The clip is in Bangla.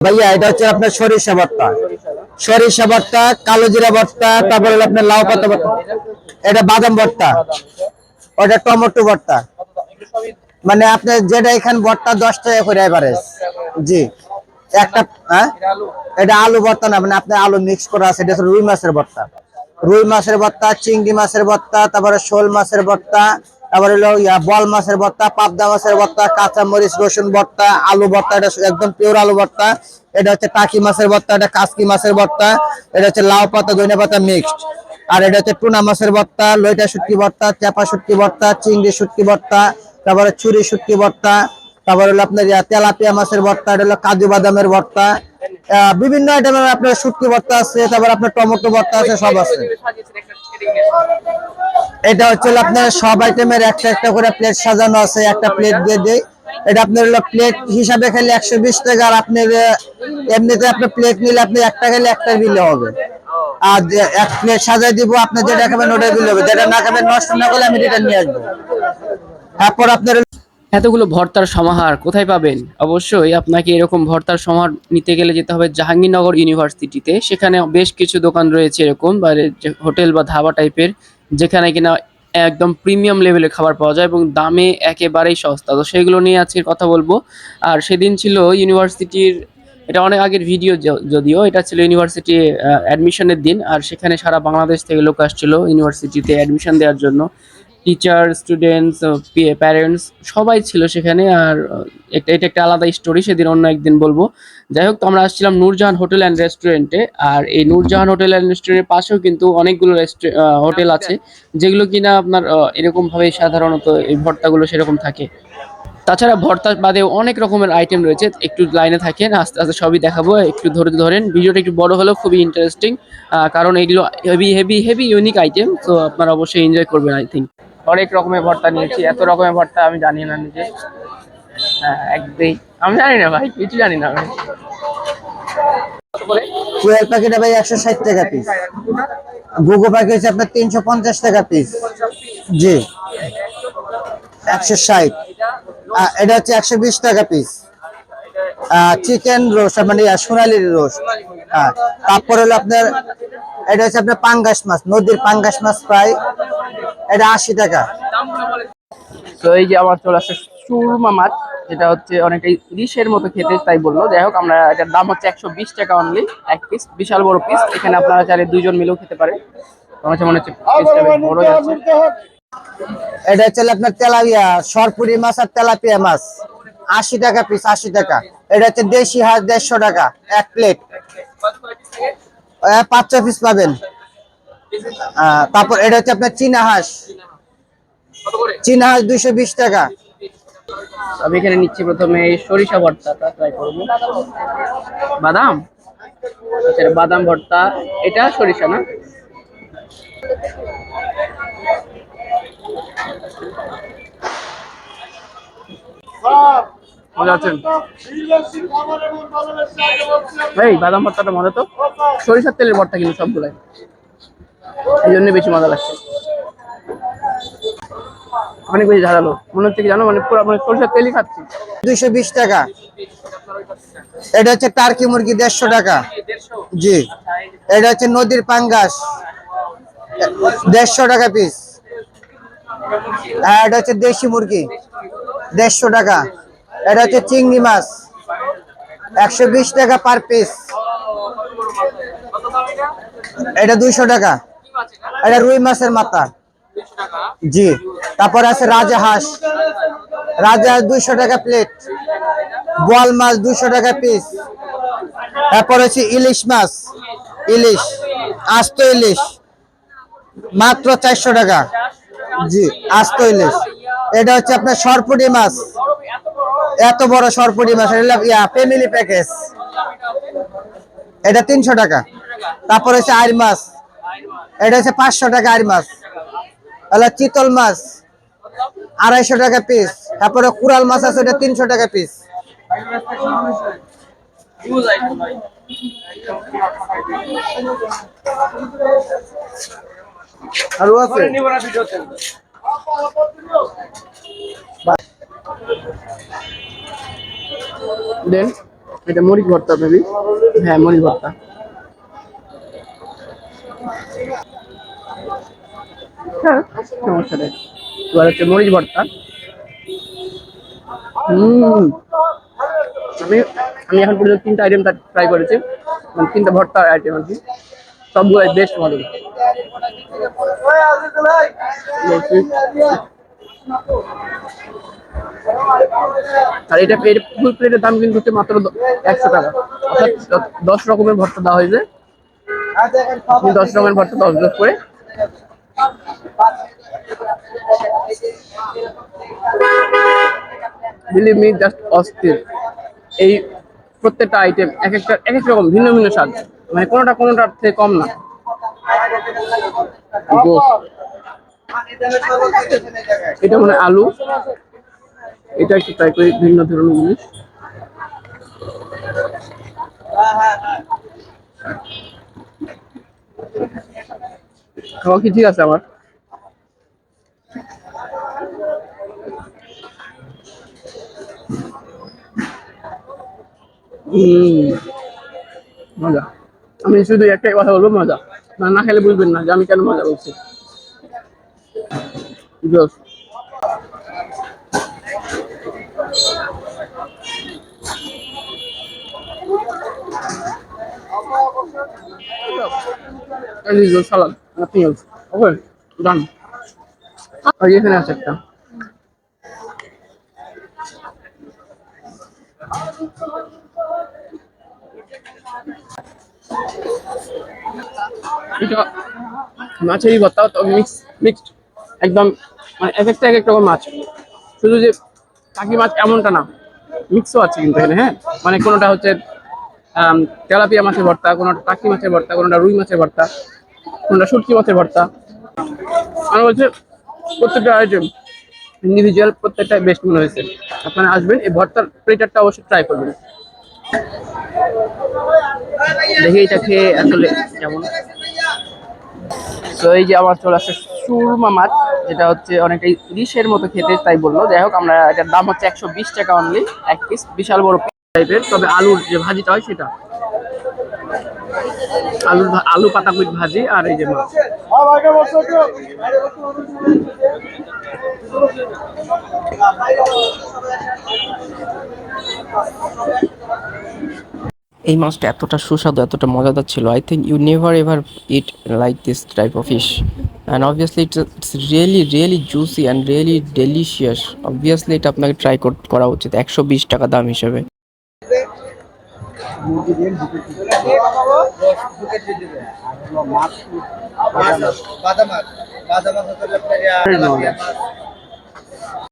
ভাইয়া, এটা হচ্ছে আপনার সরিষা ভর্তা। সরিষা ভর্তা, কালো জিরা ভর্তা, তারপরে আপনার লাউ পাতা ভর্তা। এটা বাদাম ভর্তা। ওটা টমেটো ভর্তা। মানে আপনি যেটা এখানে ভর্তা দশ টাকা করে এভারেজ জি। একটা হ্যাঁ? এটা আলু ভর্তা না মানে আপনার আলু মিক্স করা আছে, এটা রুই মাছের ভর্তা। রুই মাছের ভর্তা, চিংড়ি মাছের ভর্তা, তারপরে শোল মাছের ভর্তা তারপরে হলো বল মাছের ভর্তা, পাবদা মাছের ভর্তা কাঁচা মরিচ রসুন ভর্তা, আলু ভর্তা, এটা একদম পিওর আলু ভর্তা। এটা হচ্ছে টাকি মাছের ভর্তা, এটা কাসকি মাছের ভর্তা, এটা হচ্ছে লাউ পাতা ধনে পাতা মিক্সড আর এটা হচ্ছে টুনা মাছের ভর্তা, লইটা শুটকি ভর্তা চাপা শুটকি ভর্তা, চিংড়ি শুটকি ভর্তা, তারপরে চুরি শুটকি ভর্তা, তারপরে হলো আপনার তেলাপিয়া মাছের ভর্তা, এটা হলো কাজু বাদামের ভর্তা। বিভিন্ন আইটেমের আপনার শুটকি ভর্তা আছে, তারপর আপনার টমেটো ভর্তা আছে, সব আছে। এটা হচ্ছে আপনার সব আইটেমের একটা একটা করে প্লেট সাজানো আছে, একটা প্লেট দিয়ে দেয় এটা আপনার হলো প্লেট হিসাবে খেলে একশো বিশ টাকা, আর আপনার এমনিতে আপনার প্লেট নিলে আপনি একটা খেলে একটা বিলে হবে। আর এক প্লেট সাজাই দিব আপনি যেটা খাবেন ওটা বিল হবে। যেটা না খাবেন নষ্ট না করলে আমি রিটার্ন নিয়ে আসব। তারপর আপনার এতগুলো ভর্তার সমাহার কোথায় পাবেন? অবশ্যই আপনাকে এরকম ভর্তার সমাহার নিতে গেলে যেতে হবে জাহাঙ্গীরনগর ইউনিভার্সিটিতে। সেখানে বেশ কিছু দোকান রয়েছে এরকম, বা হোটেল বা ধাবা টাইপের, যেখানে কিনা একদম প্রিমিয়াম লেভেলের খাবার পাওয়া যায় এবং দামে একেবারেই সস্তা। তো সেগুলো নিয়ে আজকে কথা বলব। আর সেদিন ছিল ইউনিভার্সিটির, এটা অনেক আগের ভিডিও যদিও, এটা ছিল ইউনিভার্সিটি অ্যাডমিশনের দিন। আর সেখানে সারা বাংলাদেশ থেকে লোক আসছিল ইউনিভার্সিটিতে অ্যাডমিশন দেওয়ার জন্য। টিচার স্টুডেন্টস প্যারেন্টস সবাই ছিল সেখানে আর এটা এটা একটা আলাদা স্টোরি সেদিন অন্য একদিন বলব। যাই হোক তো আমরা আসছিলাম নূরজাহান হোটেল অ্যান্ড রেস্টুরেন্টে আর এই নূরজাহান হোটেল অ্যান্ড রেস্টুরেন্টের পাশেও কিন্তু অনেকগুলো হোটেল আছে যেগুলো কিনা আপনার আহ, এরকম ভাবে সাধারণত এই ভর্তাগুলো সেরকম থাকে। তাছাড়া ভর্তা বাদেও অনেক রকমের আইটেম রয়েছে একটু লাইনে থাকেন আস্তে আস্তে সবই দেখাবো একটু ধরে ধরেন ভিডিওটা একটু বড় হলেও খুবই ইন্টারেস্টিং কারণ এগুলো heavy heavy heavy unique item তো আপনারা অবশ্যই এনজয় করবেন আই থিঙ্ক অনেক রকমের ভর্তা নিয়েছি এত রকমের ভর্তা আমি জানি না নিজে। হ্যাঁ একদমই আমি জানি না ভাই কিছু জানি না আমি। টুয়েলভ প্যাকেট ভাই একশো ষাট টাকা পিস গুগো প্যাকেট হচ্ছে আপনার তিনশো পঞ্চাশ টাকা পিস জি। একশো ষাট। এটা হচ্ছে একশো বিশ টাকা পিস চিকেন রোস্ট মানে ইয়া, সোনালি রোস্ট হ্যাঁ তারপর হলো আপনার এটা হচ্ছে আপনার পাঙ্গাস মাছ নদীর পাঙ্গাস মাছ ফ্রাই এটা আশি টাকা। তো এই যে আমার চলে আসছে সুরমা মাছ যেটা হচ্ছে অনেকটা ইলিশের মতো খেতে তাই বলল। যাই হোক আমরা এটার দাম হচ্ছে একশো বিশ টাকা অনলি এক পিস বিশাল বড় পিস এখানে আপনারা চাইলে দুইজন মিলেও খেতে পারেন আমার মনে হচ্ছে পিসটা বেশ বড় যাচ্ছে। এটা হচ্ছে আপনার তেলাপিয়া সরপুরি মাছ আর তেলাপিয়া মাছ। আশি টাকা পিস আশি টাকা। এটা হচ্ছে দেশি হাঁস দেড়শো টাকা এক প্লেট পাঁচ ছ পিস পাবেন। তারপর এটা হচ্ছে আপনার চীনা হাঁস। চীনা হাঁস দুইশো বিশ টাকা। আমি এখানে নিচ্ছি প্রথমে সরিষা ভর্তাটা ট্রাই করব। বাদাম? আচ্ছা বাদাম ভর্তা এটা সরিষা না? মজা আছেন এই বাদাম ভর্তাটা মজা তো? সরিষার তেলের ভর্তা কিন্তু সবগুলাই। এই জন্য বেশি মজা লাগছে। অনেক বেশি ঝাড়ালো মনে হচ্ছে কি জানো? মানে পুরো মানে সরিষার তেলই খাচ্ছি। দুইশো বিশ টাকা। এটা হচ্ছে টার্কি মুরগি দেড়শো টাকা। জি। এটা হচ্ছে নদীর পাঙ্গাস। দেড়শো টাকা পিস এটা হচ্ছে দেশি মুরগি। দেড়শো টাকা। এটা হচ্ছে চিংড়ি মাছ। একশো বিশ টাকা পার পিস এটা দুইশো টাকা। এটা রুই মাছের মাথা। জি। তারপর আছে রাজা হাঁস। রাজা হাঁস দুইশো টাকা প্লেট বোয়াল মাছ দুইশো টাকা পিস তারপর হচ্ছে ইলিশ মাছ। ইলিশ। আস্ত ইলিশ। মাত্র চারশো টাকা। জি, আস্ত ইলিশ। এটা হচ্ছে আপনার সরপুটি মাছ। এত বড় সরপুটি মাছ। ইয়া ফ্যামিলি প্যাকেজ এটা তিনশো টাকা। তারপর হচ্ছে আইর মাছ। এটা হচ্ছে পাঁচশো টাকা আইর মাছ। তাহলে চিতল মাছ আড়াইশো টাকা পিস তারপরে কুরাল মাছ আছে এটা তিনশো টাকা পিস আরও আছে? দেন এটা মরিচ ভর্তা মেবি হ্যাঁ মরিচ ভর্তা। হ্যাঁ এবার হচ্ছে মরিচ ভর্তা। হুম। আমি আমি এখন পর্যন্ত তিনটা আইটেম ট্রাই করেছি। মানে তিনটা ভর্তা আইটেম আর কি। সবগুলো বেস্ট মডেল আর এটা ফুল প্লেটের দাম কিন্তু হচ্ছে মাত্র একশো টাকা। অর্থাৎ দশ রকমের ভর্তা দেওয়া হয়েছে। দশ রকমের ভর্তা দশ দশ করে। বিলিভ মি জাস্ট অস্থির। এই প্রত্যেকটা আইটেম এক একটা এক এক রকম ভিন্ন ভিন্ন স্বাদ। মানে কোনোটা কোনোটার থেকে কম না। এটা মানে আলু। এটা একটু ট্রাই করি ভিন্ন ধরনের জিনিস। খাওয়া কি ঠিক আছে আমার? মজা আমি শুধু একটাই কথা বলব মজা না না খেলে বুঝবেন না যে আমি কেন মজা বলছি Just. As usual, salad, nothing else. আর এখানে আছে একটা। মাছেরই ভর্তা তবে মিক্স মিক্সড একদম মানে এক একটা এক এক রকম মাছ। শুধু যে টাকি মাছ এমনটা না মিক্সও আছে কিন্তু এখানে হ্যাঁ? মানে কোনোটা হচ্ছে তেলাপিয়া মাছের ভর্তা কোনোটা টাকি মাছের ভর্তা, কোনোটা রুই মাছের ভর্তা, কোনোটা শুটকি মাছের ভর্তা। আমার বলছে প্রত্যেকটা আইটেম ইন্ডিভিজুয়াল প্রত্যেকটাই বেস্ট মনে হয়েছে। আপনারা আসবেন, এই ভর্তার প্লেটারটা অবশ্যই ট্রাই করবেন। দেখি এটা খেয়ে আসলে কেমন। তো এই যে আমার চলে আসছে সুরমা মাছ, যেটা হচ্ছে অনেকটা ইলিশের মতো খেতে তাই বলল। যাই হোক, আমরা এটার দাম হচ্ছে একশো বিশ টাকা অনলি এক পিস বিশাল বড় টাইপের তবে আলুর যে ভাজিটা হয় সেটা। আলুর আলু পাতাকুট ভাজি আর এই যে মাছ। এই মাছটা এতটা সুস্বাদু, এতটা মজাদার ছিল। I think you never ever eat like this type of fish and obviously it's really really juicy and really delicious obviously এটা আপনাকে ট্রাই করা উচিত। একশো বিশ টাকা দাম হিসেবে। বাদাম বাদাম